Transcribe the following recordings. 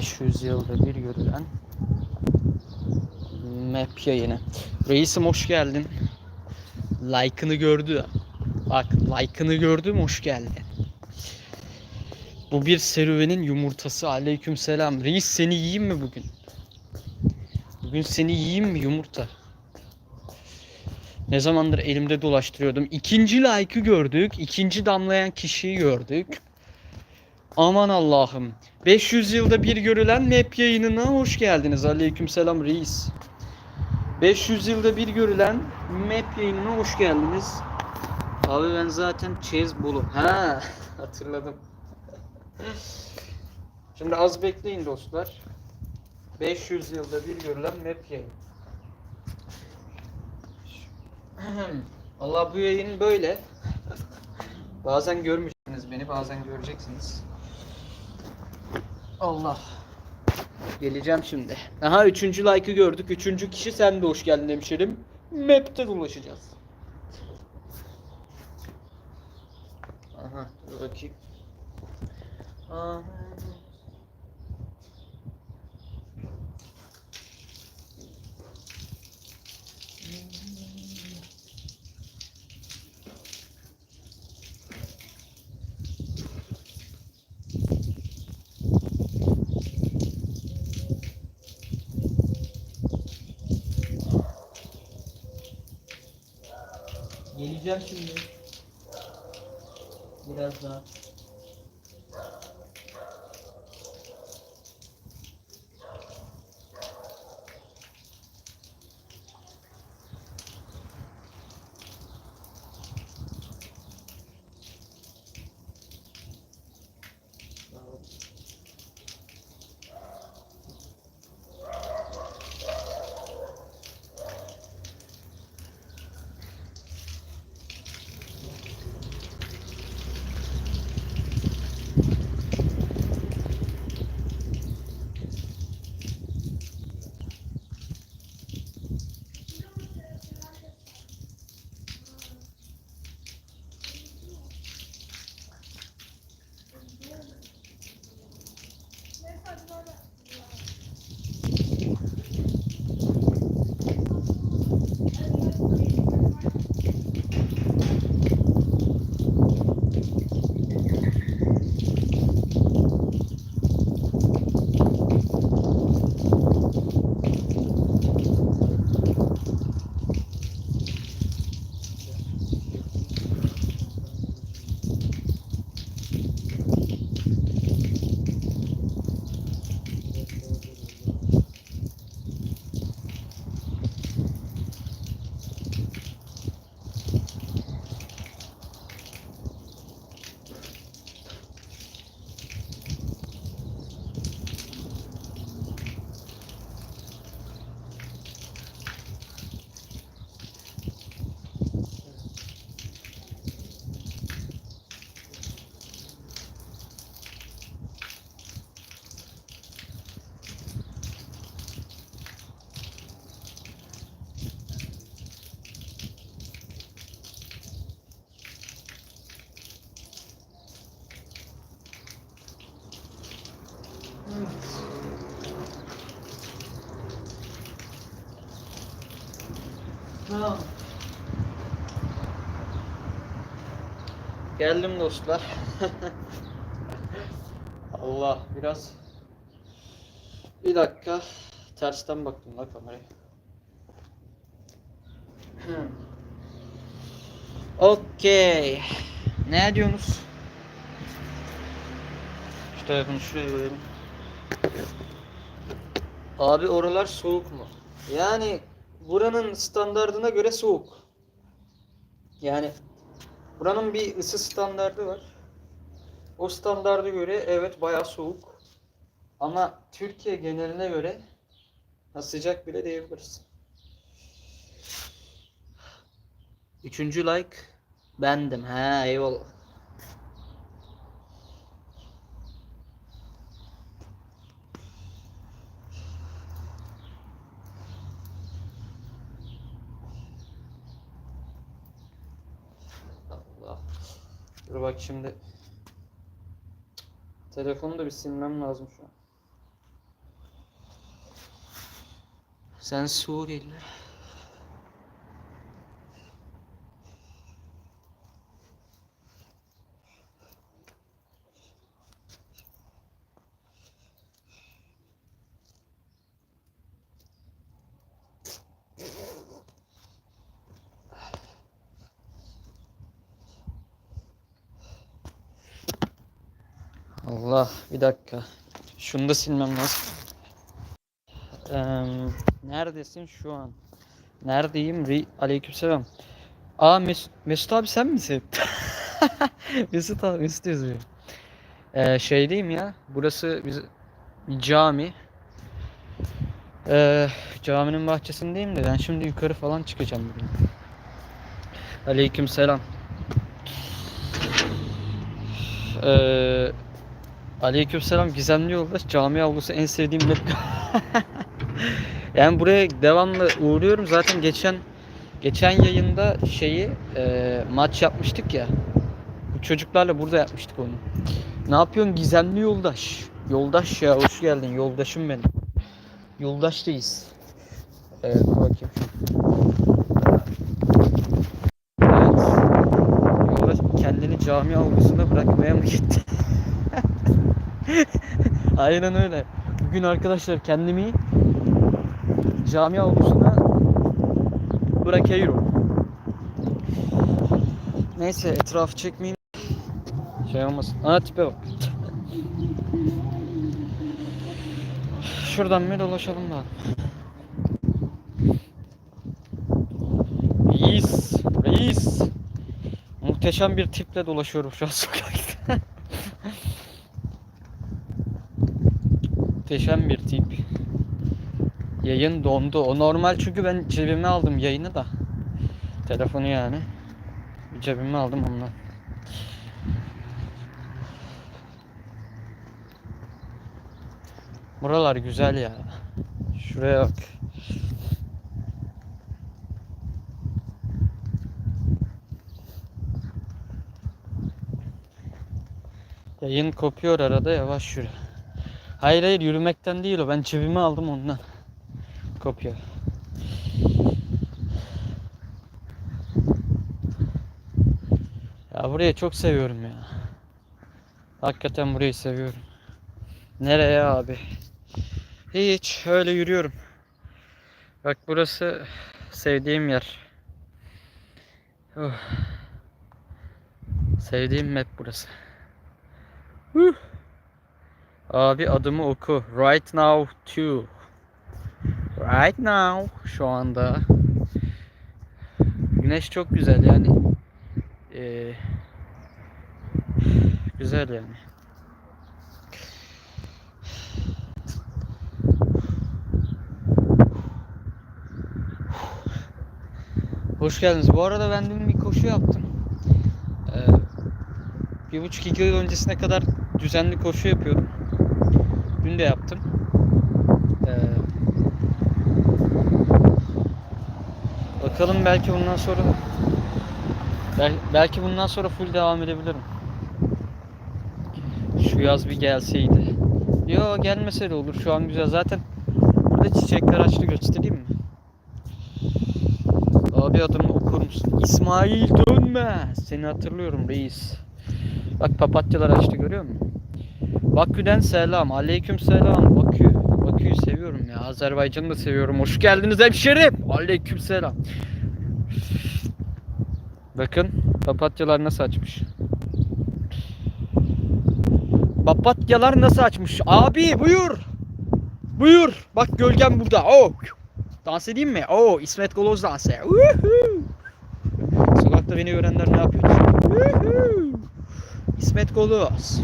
500 yılda bir görülen map yayını. Reisim hoş geldin. Like'ını gördü. Bak like'ını gördüm hoş geldin. Bu bir serüvenin yumurtası. Aleyküm selam. Reis seni yiyeyim mi bugün? Bugün seni yiyeyim mi yumurta? Ne zamandır elimde dolaştırıyordum. İkinci like'ı gördük. ikinci damlayan kişiyi gördük. Aman Allah'ım. 500 yılda bir görülen map yayınına hoş geldiniz. Aleykümselam reis. 500 yılda bir görülen map yayınına hoş geldiniz. Abi ben zaten Chase Bull'um. Ha hatırladım. Şimdi az bekleyin dostlar. 500 yılda bir görülen map yayını. Allah bu yayın böyle. Bazen görmüşsünüz beni, bazen göreceksiniz. Allah. Geleceğim şimdi. Aha üçüncü like'ı gördük. Üçüncü kişi sen de hoş geldin hemşerim. Map'te dolaşacağız. Aha dur bakayım. Aha. Geleceğim şimdi. Biraz daha. Geldim dostlar. Allah biraz bir dakika tersten baktım la kameraya. Hmm. Okey. Ne diyorsunuz? Şu telefonu şuraya koyalım. Abi oralar soğuk mu? Yani buranın standardına göre soğuk. Yani buranın bir ısı standardı var. O standarda göre evet bayağı soğuk. Ama Türkiye geneline göre ha, sıcak bile diyebiliriz. Üçüncü like bendim. Ha eyvallah. Şimdi. Telefonu da bir silmem lazım şu an. Sen Suriyeli. Allah bir dakika. Şunu da silmem lazım. Eee, neredesin şu an? Neredeyim? Ri Aleykümselam. Aa Mes Mesut abi sen misin? Mesut abi Mesut yazıyor. Ee, şeydeyim ya. Burası biz cami. Ee, caminin bahçesindeyim de ben şimdi yukarı falan çıkacağım bugün. Aleykümselam. Ee, Aleykümselam gizemli yoldaş cami avlusu en sevdiğim map. yani buraya devamlı uğruyorum zaten geçen geçen yayında şeyi e, maç yapmıştık ya. Çocuklarla burada yapmıştık onu. Ne yapıyorsun gizemli yoldaş? Yoldaş ya hoş geldin yoldaşım benim. Yoldaştayız. Evet bakayım. Evet. Yoldaş kendini cami avlusuna bırakmaya mı gitti? Aynen öyle. Bugün arkadaşlar kendimi cami avlusuna bırakıyorum. Neyse etrafı çekmeyeyim. Şey olmasın. Ana tipe bak. Şuradan bir dolaşalım da. Reis, reis. Muhteşem bir tiple dolaşıyorum şu an sokakta. Muhteşem bir tip. Yayın dondu. O normal çünkü ben cebime aldım yayını da. Telefonu yani. Cebime aldım ondan. Buralar güzel ya. Şuraya bak. Yayın kopuyor arada yavaş yürü. Hayır hayır yürümekten değil o. Ben cebime aldım ondan. Kopuyor. Ya burayı çok seviyorum ya. Hakikaten burayı seviyorum. Nereye abi? Hiç öyle yürüyorum. Bak burası sevdiğim yer. Oh. Sevdiğim map burası. Huh. Abi adımı oku. Right now too. Right now şu anda. Güneş çok güzel yani. Ee, güzel yani. Hoş geldiniz. Bu arada ben dün bir koşu yaptım. Ee, bir buçuk iki yıl öncesine kadar düzenli koşu yapıyordum. Dün de yaptım. Ee, bakalım belki bundan sonra bel- belki bundan sonra full devam edebilirim. Şu yaz bir gelseydi. Yo gelmese de olur. Şu an güzel. Zaten burada çiçekler açtı göstereyim mi? Abi adımı okur musun? İsmail dönme. Seni hatırlıyorum reis. Bak papatyalar açtı görüyor musun? Bakü'den selam. Aleyküm selam. Bakü. Bakü'yü seviyorum ya. Azerbaycan'ı da seviyorum. Hoş geldiniz hemşerim. Aleyküm selam. Bakın papatyalar nasıl açmış. Papatyalar nasıl açmış? Abi buyur. Buyur. Bak gölgem burada. Oh. Dans edeyim mi? Oo İsmet Goloz dansı. Woohoo! Sokakta beni görenler ne yapıyor? İsmet Goloz.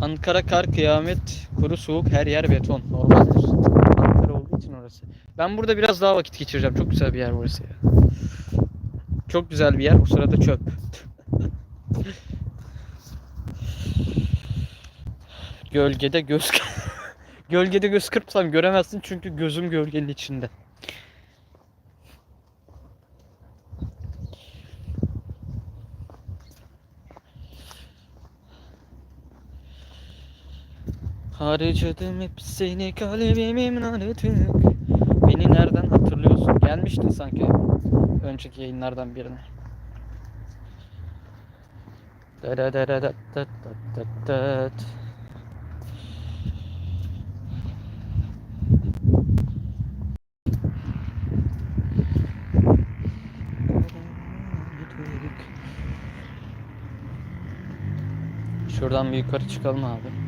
Ankara kar kıyamet kuru soğuk her yer beton normaldir. Ankara olduğu için orası. Ben burada biraz daha vakit geçireceğim. Çok güzel bir yer burası ya. Çok güzel bir yer. O sırada çöp. Gölgede göz Gölgede göz kırpsam göremezsin çünkü gözüm gölgenin içinde. Harcadım hep seni kalbimin artık Beni nereden hatırlıyorsun? Gelmiştin sanki önceki yayınlardan birine. Da da da da da da da da Şuradan bir yukarı çıkalım abi.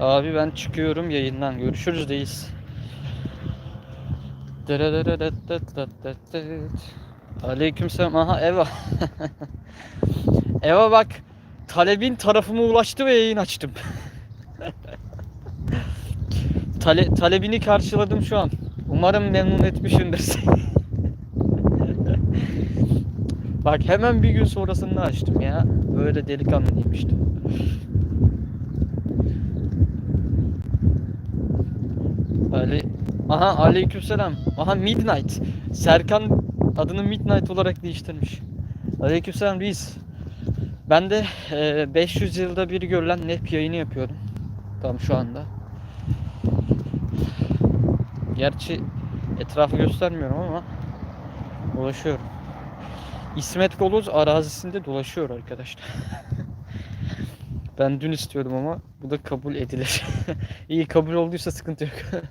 Abi ben çıkıyorum yayından. Görüşürüz deyiz. Aleykümselam. Aha Eva. Eva bak. Talebin tarafıma ulaştı ve yayın açtım. Tale, talebini karşıladım şu an. Umarım memnun etmişimdir. Bak hemen bir gün sonrasında açtım ya. Böyle delikanlıyım Ali Aha aleykümselam. Aha Midnight. Serkan adını Midnight olarak değiştirmiş. Aleykümselam reis. Ben de e, 500 yılda bir görülen NEP yayını yapıyorum. Tam şu anda. Gerçi etrafı göstermiyorum ama dolaşıyorum. İsmet Goluz arazisinde dolaşıyor arkadaşlar. ben dün istiyordum ama bu da kabul edilir. İyi kabul olduysa sıkıntı yok.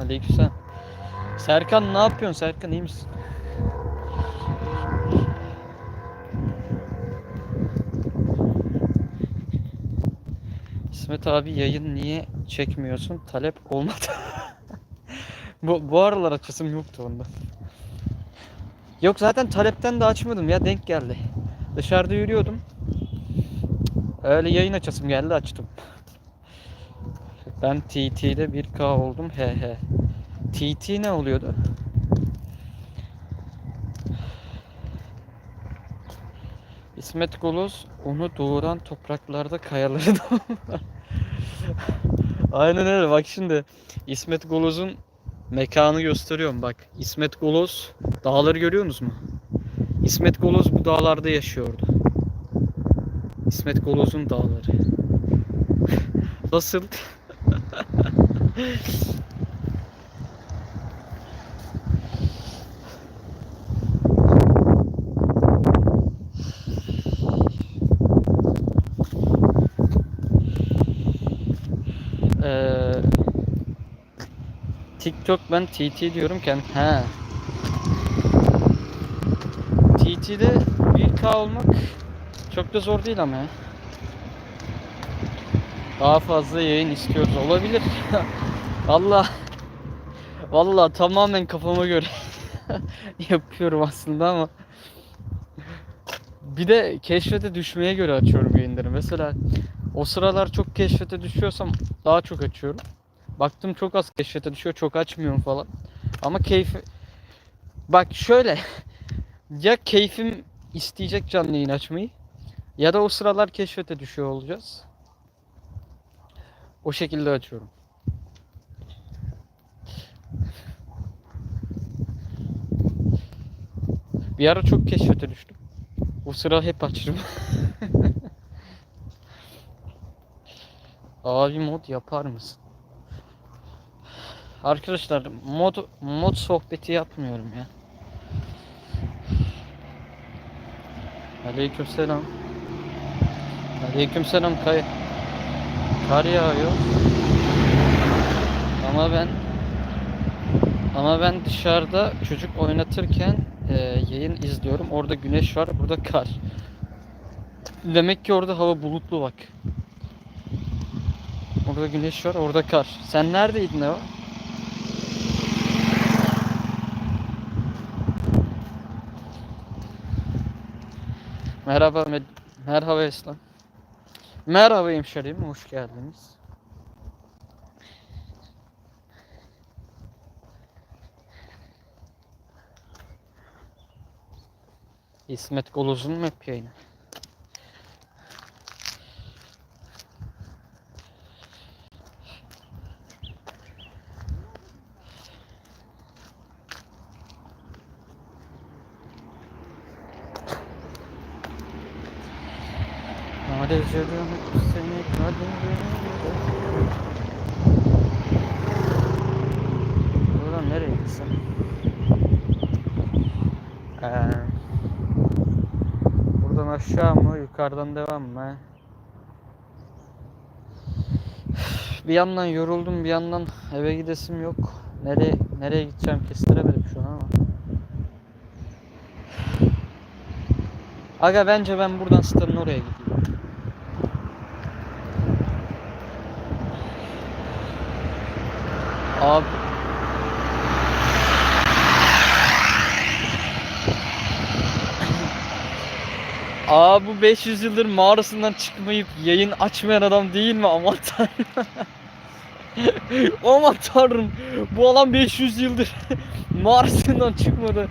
Aleykümselam. Serkan ne yapıyorsun Serkan iyi misin? İsmet abi yayın niye çekmiyorsun? Talep olmadı. bu, bu aralar açısım yoktu ondan. Yok zaten talepten de açmadım ya denk geldi. Dışarıda yürüyordum. Öyle yayın açasım geldi açtım. Ben TT'de 1K oldum. He he. TT ne oluyordu? İsmet Goloz onu doğuran topraklarda kayaları da Aynen öyle bak şimdi İsmet Goloz'un mekanı gösteriyorum bak. İsmet Goloz dağları görüyorsunuz mu? İsmet Goloz bu dağlarda yaşıyordu. İsmet Goloz'un dağları. Nasıl? Ee, TikTok ben TT diyorum he. TT'de 1K olmak çok da zor değil ama ya. Daha fazla yayın istiyoruz olabilir. Valla Valla tamamen kafama göre yapıyorum aslında ama bir de keşfete düşmeye göre açıyorum yayınları. Mesela o sıralar çok keşfete düşüyorsam daha çok açıyorum. Baktım çok az keşfete düşüyor, çok açmıyorum falan. Ama keyfi... Bak şöyle, ya keyfim isteyecek canlı yayın açmayı ya da o sıralar keşfete düşüyor olacağız. O şekilde açıyorum. Bir ara çok keşfete düştüm. O sıra hep açtım. Abi mod yapar mısın? Arkadaşlar mod mod sohbeti yapmıyorum ya. Aleykümselam. Aleykümselam kay. Kar yağıyor. Ama ben ama ben dışarıda çocuk oynatırken e, yayın izliyorum. Orada güneş var, burada kar. Demek ki orada hava bulutlu bak. Orada güneş var, orada kar. Sen neredeydin Eva? Merhaba, Med merhaba Eslan. Merhaba hemşerim, hoş geldiniz. İsmet Goloz'un map yayını. Canım seni kaderim. Buradan nereye gitsem? Ee, buradan aşağı mı, yukarıdan devam mı? Bir yandan yoruldum, bir yandan eve gidesim yok. Nereye nereye gideceğim kestiremedim şu an ama. Aga bence ben buradan stadın oraya gideyim. Abi Aa bu 500 yıldır mağarasından çıkmayıp yayın açmayan adam değil mi? Aman tanrım. Aman tanrım. Bu adam 500 yıldır mağarasından çıkmadı.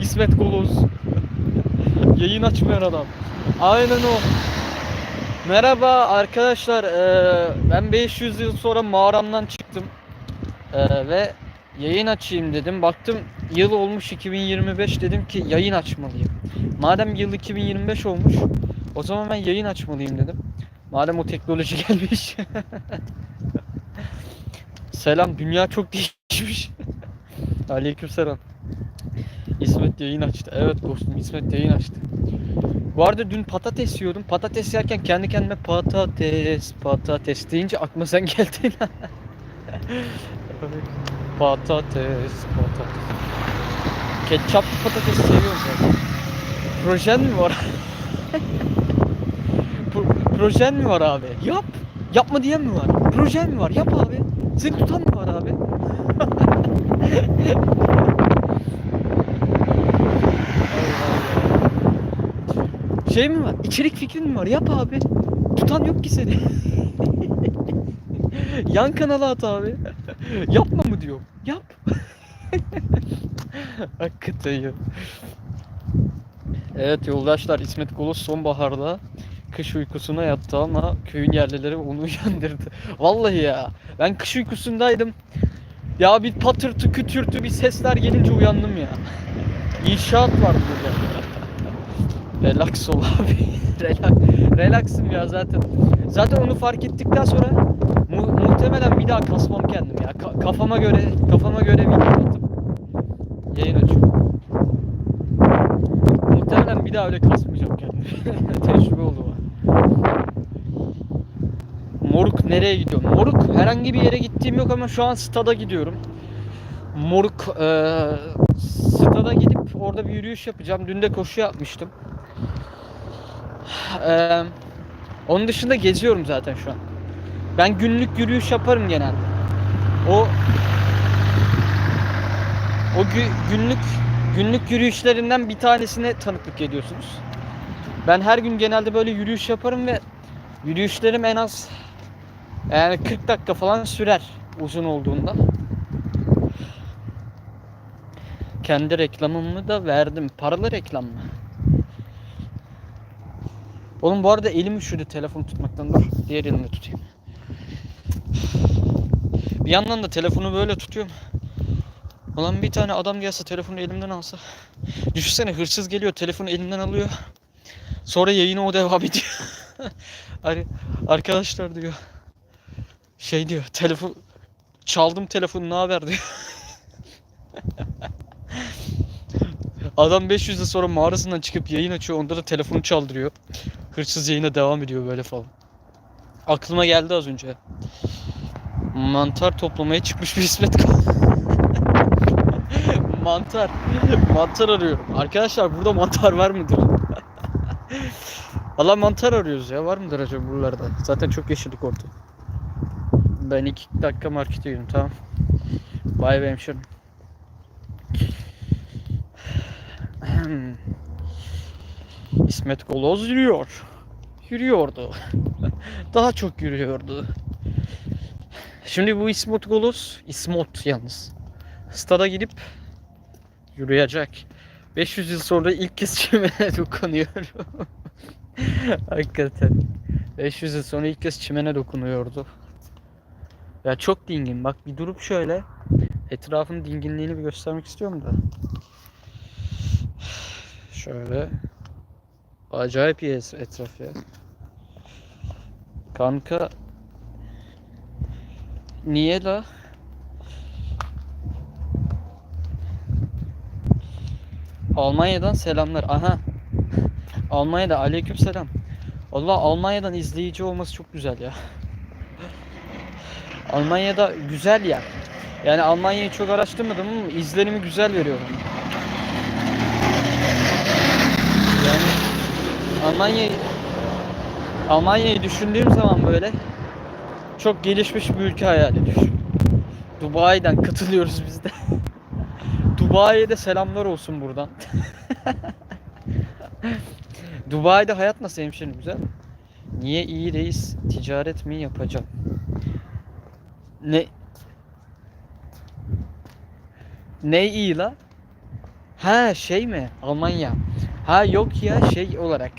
İsmet Koloz. yayın açmayan adam. Aynen o. Merhaba arkadaşlar. Ee, ben 500 yıl sonra mağaramdan çıktım. Ee, ve yayın açayım dedim. Baktım yıl olmuş 2025 dedim ki yayın açmalıyım. Madem yıl 2025 olmuş o zaman ben yayın açmalıyım dedim. Madem o teknoloji gelmiş. selam dünya çok değişmiş. Aleykümselam. İsmet yayın açtı. Evet dostum İsmet yayın açtı. Bu arada dün patates yiyordum. Patates yerken kendi kendime patates patates deyince aklıma sen geldin. Patates patates. Ketçaplı patates seviyorum zaten. Projen mi var? Pro- projen mi var abi? Yap. Yapma diyen mi var? Projen mi var? Yap abi. Seni tutan mı var abi? şey mi var? İçerik fikrin mi var? Yap abi. Tutan yok ki seni. Yan kanala at abi. Yapma mı diyor. Yap. Hakikaten ya. Evet yoldaşlar İsmet Kolos sonbaharda kış uykusuna yattı ama köyün yerlileri onu uyandırdı. Vallahi ya ben kış uykusundaydım. Ya bir patırtı kütürtü bir sesler gelince uyandım ya. İnşaat var burada. Relax ol abi. Relax, relaxım ya zaten. Zaten onu fark ettikten sonra muhtemelen bir daha kasmam kendim ya. Ka- kafama göre kafama göre video atıp yayın açıyorum. Muhtemelen bir daha öyle kasmayacağım kendimi. Tecrübe oldu bana. Moruk nereye gidiyorum? Moruk herhangi bir yere gittiğim yok ama şu an stada gidiyorum. Moruk eee stada gidip orada bir yürüyüş yapacağım. Dün de koşu yapmıştım. Eee onun dışında geziyorum zaten şu an. Ben günlük yürüyüş yaparım genelde. O o gü- günlük günlük yürüyüşlerinden bir tanesine tanıklık ediyorsunuz. Ben her gün genelde böyle yürüyüş yaparım ve yürüyüşlerim en az yani 40 dakika falan sürer uzun olduğunda. Kendi reklamımı da verdim. Paralı reklam mı? Oğlum bu arada elim üşüdü telefon tutmaktan dur. Diğer elimle tutayım. Bir yandan da telefonu böyle tutuyorum. Ulan bir tane adam gelse telefonu elimden alsa. Düşünsene hırsız geliyor telefonu elimden alıyor. Sonra yayına o devam ediyor. Ar- Arkadaşlar diyor. Şey diyor telefon çaldım telefonu ne haber diyor. Adam 500 yıl sonra mağarasından çıkıp yayın açıyor. Onda da telefonu çaldırıyor. Hırsız yayına devam ediyor böyle falan. Aklıma geldi az önce. Mantar toplamaya çıkmış bir İsmet Mantar. Mantar arıyorum. Arkadaşlar burada mantar var mıdır? Allah mantar arıyoruz ya. Var mıdır acaba buralarda? Zaten çok yeşillik orada. Ben iki dakika markete yürüyorum tamam. Vay be hemşerim. İsmet Koloz yürüyor. Yürüyordu. Daha çok yürüyordu. Şimdi bu İsmet Koloz, İsmot yalnız. Stada gidip yürüyecek. 500 yıl sonra ilk kez çimene dokunuyorum. Hakikaten. 500 yıl sonra ilk kez çimene dokunuyordu. Ya çok dingin. Bak bir durup şöyle etrafın dinginliğini bir göstermek istiyorum da. Şöyle. Acayip iyi etraf ya. Kanka Niye la? Almanya'dan selamlar. Aha. Almanya'da aleyküm selam. Allah Almanya'dan izleyici olması çok güzel ya. Almanya'da güzel ya. Yani Almanya'yı çok araştırmadım ama izlenimi güzel veriyor. Yani Almanya'yı Almanya'yı düşündüğüm zaman böyle çok gelişmiş bir ülke hayal ediyorum. Dubai'den katılıyoruz biz de. Dubai'ye de selamlar olsun buradan. Dubai'de hayat nasıl hemşerim güzel? Niye iyi reis ticaret mi yapacağım? Ne Ne iyi la? Ha şey mi? Almanya. Ha yok ya şey olarak.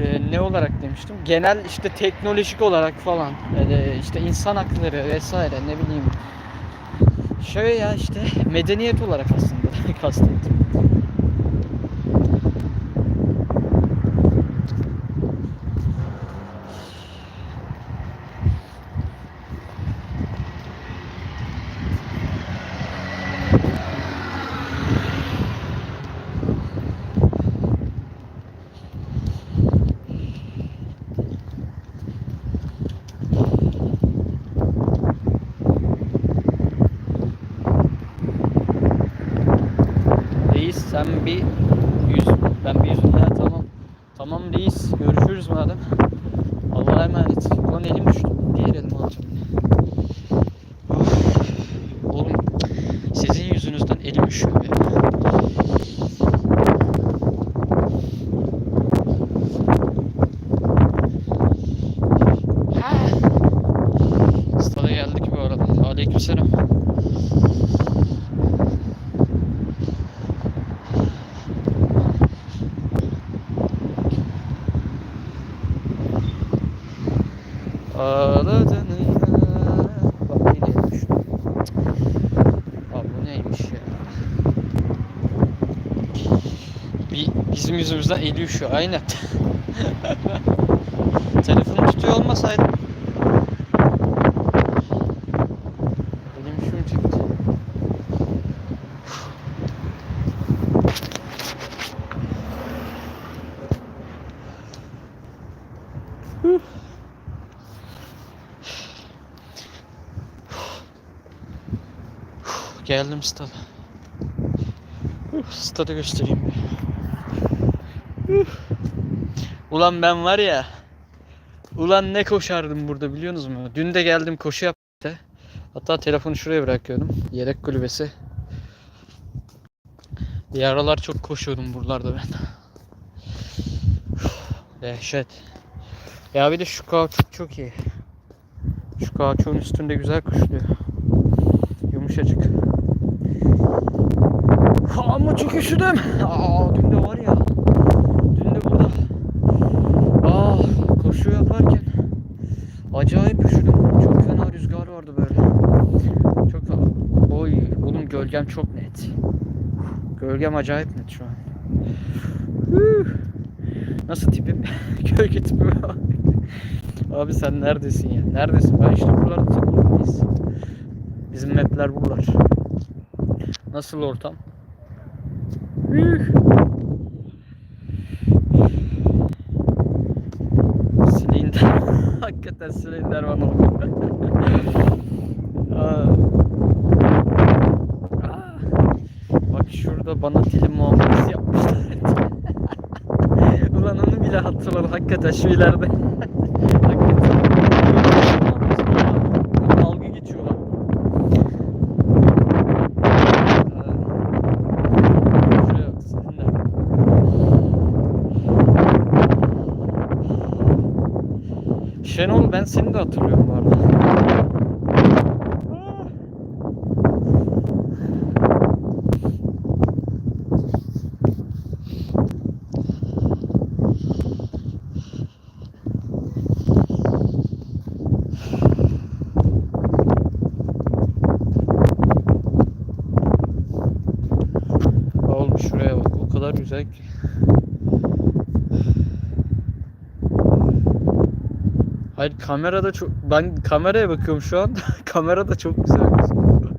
Ee, ne olarak demiştim? Genel işte teknolojik olarak falan. Ee, işte insan hakları vesaire ne bileyim. Şöyle ya işte medeniyet olarak aslında kastettim. Reis sen bir yüz ben bir yüz ha tamam. Tamam reis görüşürüz madem. Allah'a emanet. Ulan elim düştü. Diğer elimi alacağım. Of. Oğlum sizin yüzünüzden elim üşüyor be. Stada geldik bu arada. Aleykümselam. Ağladın ya. Bak yine yemiş. Abi bu neymiş ya? Bir, bizim yüzümüzden eli üşüyor. Aynen. Telefonu tutuyor olmasaydı. Elim üşümeyecekti. Geldim stada. Uf, Stadı göstereyim. bir. Uf. Ulan ben var ya. Ulan ne koşardım burada biliyorsunuz mu? Dün de geldim koşu yaptı. Hatta telefonu şuraya bırakıyordum. Yedek kulübesi. Bir aralar çok koşuyordum buralarda ben. Dehşet. Ya bir de şu kauçuk çok iyi. Şu kauçuğun üstünde güzel kuşluyor. Yumuşacık. Ama çok üşüdüm. Aa, dün de var ya. Dün de burada. Aa, koşu yaparken acayip üşüdüm. Çok fena rüzgar vardı böyle. Çok Oy, oğlum gölgem çok net. Gölgem acayip net şu an. Nasıl tipim? Gölge tipime bak. Abi sen neredesin ya? Neredesin? Ben işte buralarda takılmalıyız. Bizim mapler buralar. Nasıl ortam? Üh. Hakikaten silindir bana oldu. Bak şurada bana dilim muamelesi yapmışlar. Ulan onu bile hatırladım hakikaten şu ileride. hakikaten. Dalga geçiyorlar. Şuraya bak, silindir. Şenol ben seni de hatırlıyorum bu arada. Oğlum şuraya bak o kadar güzel ki. Hayır kamerada çok ben kameraya bakıyorum şu an. kamerada çok güzel gözüküyor.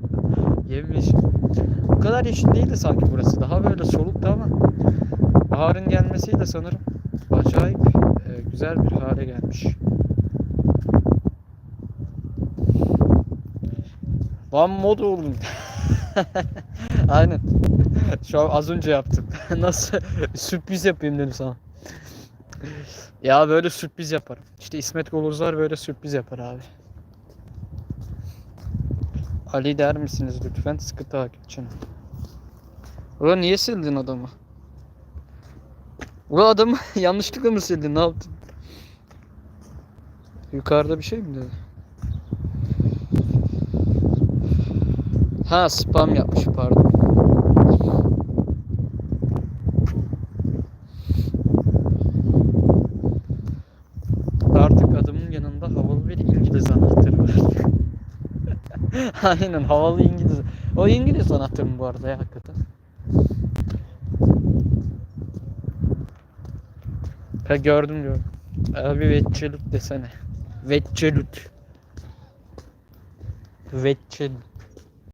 Bu kadar yeşil değildi sanki burası. Daha böyle soluktu ama baharın gelmesiyle sanırım acayip e, güzel bir hale gelmiş. One mod oldum. Aynen. Şu an az önce yaptım. Nasıl sürpriz yapayım dedim sana. Ya böyle sürpriz yaparım. İşte İsmet Golozlar böyle sürpriz yapar abi. Ali der misiniz lütfen sıkı takipçim. Ulan niye sildin adamı? Ulan adamı yanlışlıkla mı sildin ne yaptın? Yukarıda bir şey mi dedi? Ha spam yapmış pardon. Artık adamın yanında havalı bir İngiliz anahtarı var. Aynen havalı İngiliz. O İngiliz anahtarı mı bu arada ya hakikaten? Ha gördüm gördüm. Abi Vetçelut desene. Vetçelut. Vetçelut.